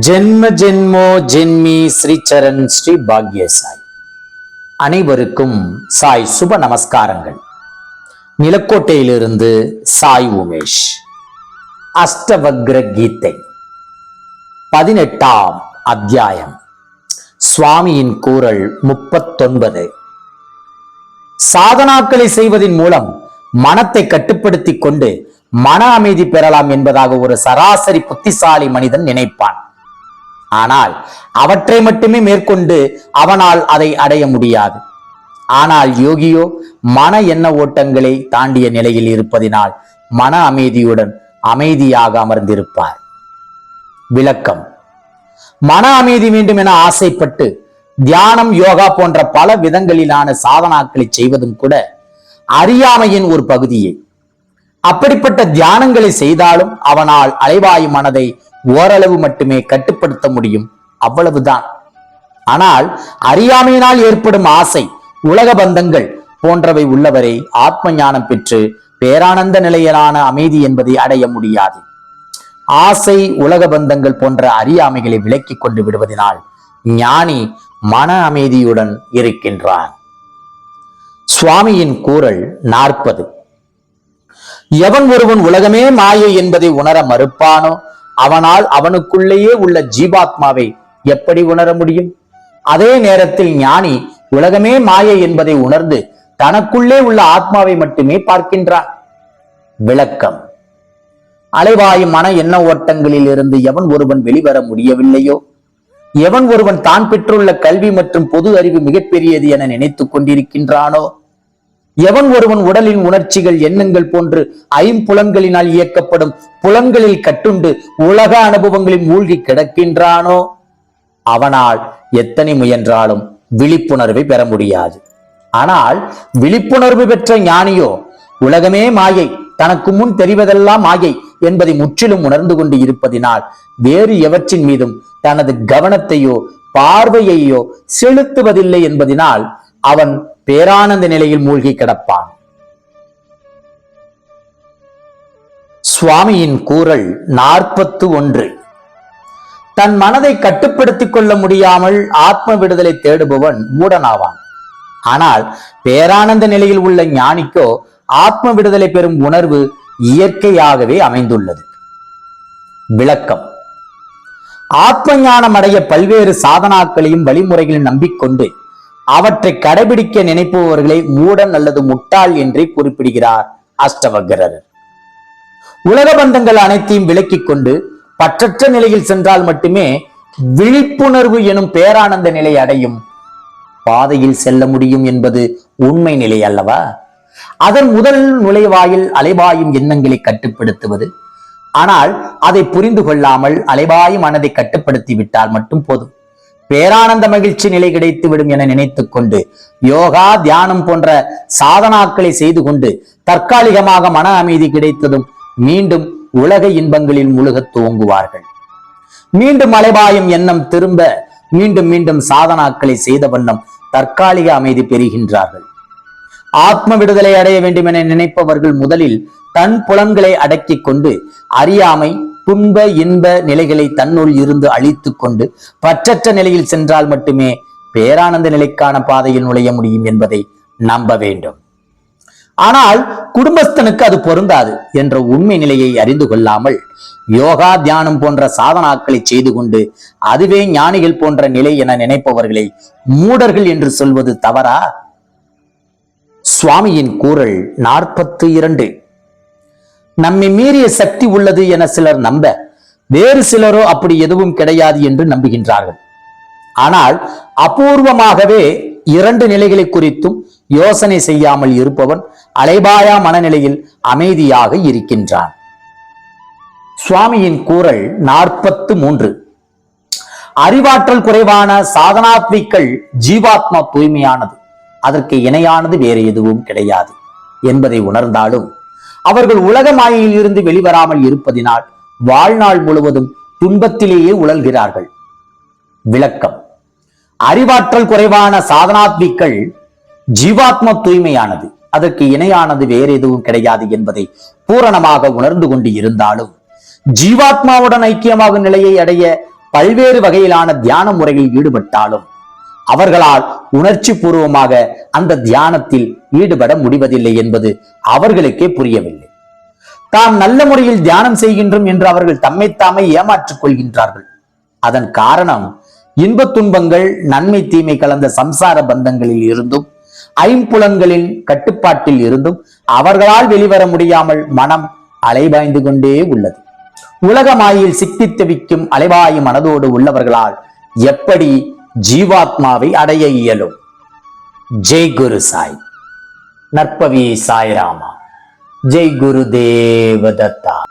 ஜென்ம ஜென்மோ ஜென்மி ஸ்ரீச்சரண் ஸ்ரீ பாக்ய சாய் அனைவருக்கும் சாய் சுப நமஸ்காரங்கள். நிலக்கோட்டையிலிருந்து சாய் உமேஷ். அஷ்டவக்ர கீதை. பதினெட்டாம் அத்தியாயம். சுவாமியின் கூறல் முப்பத்தொன்பது. சாதனாக்களை செய்வதன் மூலம் மனத்தை கட்டுப்படுத்திக் கொண்டு மன அமைதி பெறலாம் என்பதாக ஒரு சராசரி புத்திசாலி மனிதன் நினைப்பான். ஆனால் அவற்றை மட்டுமே மேற்கொண்டு அவனால் அதை அடைய முடியாது. ஆனால் யோகியோ மன எண்ண ஓட்டங்களை தாண்டிய நிலையில் இருப்பதினால் மன அமைதியுடன் அமைதியாக அமர்ந்திருப்பார். விளக்கம். மன அமைதி வேண்டும் என ஆசைப்பட்டு தியானம் யோகா போன்ற பல விதங்களிலான சாதனாக்களை செய்வதும் கூட அறியாமையின் ஒரு பகுதியே. அப்படிப்பட்ட தியானங்களை செய்தாலும் அவனால் அலைவாயு மனதை ஓரளவு மட்டுமே கட்டுப்படுத்த முடியும். அவ்வளவுதான். ஆனால் அறியாமையினால் ஏற்படும் ஆசை உலக பந்தங்கள் போன்றவை உள்ளவரை ஆத்ம ஞானம் பெற்று பேரானந்த நிலையிலான அமைதி என்பதை அடைய முடியாது. ஆசை உலக பந்தங்கள் போன்ற அறியாமைகளை விலக்கிக் கொண்டு விடுவதனால் ஞானி மன அமைதியுடன் இருக்கின்றான். சுவாமியின் கூறல் நாற்பது. எவன் ஒருவன் உலகமே மாயை என்பதை உணர மறுப்பானோ? அவனால் அவனுக்குள்ளேயே உள்ள ஜீவாத்மாவை எப்படி உணர முடியும்? அதே நேரத்தில் ஞானி உலகமே மாயை என்பதை உணர்ந்து தனக்குள்ளே உள்ள ஆத்மாவை மட்டுமே பார்க்கின்றான். விளக்கம். அலைவாயும் மன எண்ண ஓட்டங்களில் இருந்து எவன் ஒருவன் வெளிவர முடியவில்லையோ? எவன் ஒருவன் தான் பெற்றுள்ள கல்வி மற்றும் பொது அறிவு மிகப்பெரியது என நினைத்துக் கொண்டிருக்கின்றானோ? எவன் ஒருவன் உடலின் உணர்ச்சிகள் எண்ணங்கள் போன்று ஐம்புலன்களினால் இயக்கப்படும் புலன்களில் கட்டுண்டு உலக அனுபவங்களில் மூழ்கி கிடக்கின்றானோ? அவனால் எத்தனை முயன்றாலும் விழிப்புணர்வை பெற முடியாது. ஆனால் விழிப்புணர்வு பெற்ற ஞானியோ உலகமே மாயை தனக்கு முன் தெரிவதெல்லாம் மாயை என்பதை முற்றிலும் உணர்ந்து கொண்டு இருப்பதினால் வேறு எவற்றின் மீதும் தனது கவனத்தையோ பார்வையையோ செலுத்துவதில்லை என்பதினால் அவன் பேரானந்த நிலையில் மூழ்கி கிடப்பான். சுவாமியின் கூறல் நாற்பத்து ஒன்று. தன் மனதை கட்டுப்படுத்திக் கொள்ள முடியாமல் ஆத்ம விடுதலை தேடுபவன் மூடனாவான். ஆனால் பேரானந்த நிலையில் உள்ள ஞானிக்கோ ஆத்ம விடுதலை பெறும் உணர்வு இயற்கையாகவே அமைந்துள்ளது. விளக்கம். ஆத்ம ஞானம் அடைய பல்வேறு சாதனாக்களையும் வழிமுறைகளையும் நம்பிக்கொண்டு அவற்றை கடைபிடிக்க நினைப்பவர்களை மூடன் அல்லது முட்டாள் என்றே குறிப்பிடுகிறார் அஷ்டவக்கரர் உலக பந்தங்கள் அனைத்தையும் விலக்கிக் கொண்டு பற்றற்ற நிலையில் சென்றால் மட்டுமே விழிப்புணர்வு எனும் பேரானந்த நிலை அடையும். பாதையில் செல்ல முடியும் என்பது உண்மை நிலை அல்லவா? அதன் முதல் நுழைவாயில் அலைவாயும் எண்ணங்களை கட்டுப்படுத்துவது. ஆனால் அதை புரிந்து கொள்ளாமல் அலைவாயும் மனதை கட்டுப்படுத்தி விட்டால் மட்டும் போதும். பேரானந்த மகிழ்ச்சி நிலை கிடைத்து விடும் என நினைத்துக் கொண்டு யோகா தியானம் போன்ற சாதனாக்களை செய்து கொண்டு தற்காலிகமாக மன அமைதி கிடைத்ததும் மீண்டும் உலக இன்பங்களில் முழுகத் துவங்குவார்கள். மீண்டும் அலைபாயும் எண்ணம் திரும்ப மீண்டும் மீண்டும் சாதனாக்களை செய்த வண்ணம் தற்காலிக அமைதி பெறுகின்றார்கள். ஆத்ம விடுதலை அடைய வேண்டும் என நினைப்பவர்கள் முதலில் தன் புலன்களை அடக்கிக் கொண்டு அறியாமை துன்ப இன்ப நிலைகளை தன்னுள் இருந்து அழித்துக் கொண்டு பற்றற்ற நிலையில் சென்றால் மட்டுமே பேரானந்த நிலைக்கான பாதையில் நுழைய முடியும் என்பதை நம்ப வேண்டும். ஆனால் குடும்பஸ்தனுக்கு அது பொருந்தாது என்ற உண்மை நிலையை அறிந்து கொள்ளாமல் யோகா தியானம் போன்ற சாதனாக்களை செய்து கொண்டு அதுவே ஞானிகள் போன்ற நிலை என நினைப்பவர்களை மூடர்கள் என்று சொல்வது தவறா? சுவாமியின் கூறல் நாற்பத்து இரண்டு. நம்மை மீறிய சக்தி உள்ளது என சிலர் நம்ப. வேறு சிலரோ அப்படி எதுவும் கிடையாது என்று நம்புகின்றார்கள். ஆனால் அபூர்வமாகவே இரண்டு நிலைகளை குறித்தும் யோசனை செய்யாமல் இருப்பவன் அலைபாயா மனநிலையில் அமைதியாக இருக்கின்றான். சுவாமியின் கூறல் நாற்பத்து மூன்று. அறிவாற்றல் குறைவான சாதனாத்விக்கள் ஜீவாத்மா தூய்மையானது. அதற்கு இணையானது வேறு எதுவும் கிடையாது என்பதை உணர்ந்தாலும் அவர்கள் உலக மாயையில் இருந்து வெளிவராமல் இருப்பதினால் வாழ்நாள் முழுவதும் துன்பத்திலேயே உழல்கிறார்கள். விளக்கம். அறிவாற்றல் குறைவான சாதனாத்மிக்கள் ஜீவாத்ம தூய்மையானது. அதற்கு இணையானது வேறு எதுவும் கிடையாது என்பதை பூரணமாக உணர்ந்து கொண்டு இருந்தாலும் ஜீவாத்மாவுடன் ஐக்கியமாகும் நிலையை அடைய பல்வேறு வகையிலான தியான முறையில் ஈடுபட்டாலும் அவர்களால் உணர்ச்சி பூர்வமாக அந்த தியானத்தில் ஈடுபட முடிவதில்லை என்பது அவர்களுக்கே புரியவில்லை. தாம் நல்ல முறையில் தியானம் செய்கின்றோம் என்று அவர்கள் தம்மைத்தாமே ஏமாற்றிக் கொள்கின்றார்கள். அதன் காரணம் இன்பத் துன்பங்கள் நன்மை தீமை கலந்த சம்சார பந்தங்களில் இருந்தும் ஐம்புலன்களின் கட்டுப்பாட்டில் இருந்தும் அவர்களால் வெளிவர முடியாமல் மனம் அலைபாய்ந்து கொண்டே உள்ளது. உலகமாயில் சிக்கி தவிக்கும் அலைவாயு மனதோடு உள்ளவர்களால் எப்படி ஜீவாத்மாவை அடைய இயலும். ஜெய் குரு சாய். நற்பவி சாய்ராமா. ஜெய் குரு தேவதத்தா.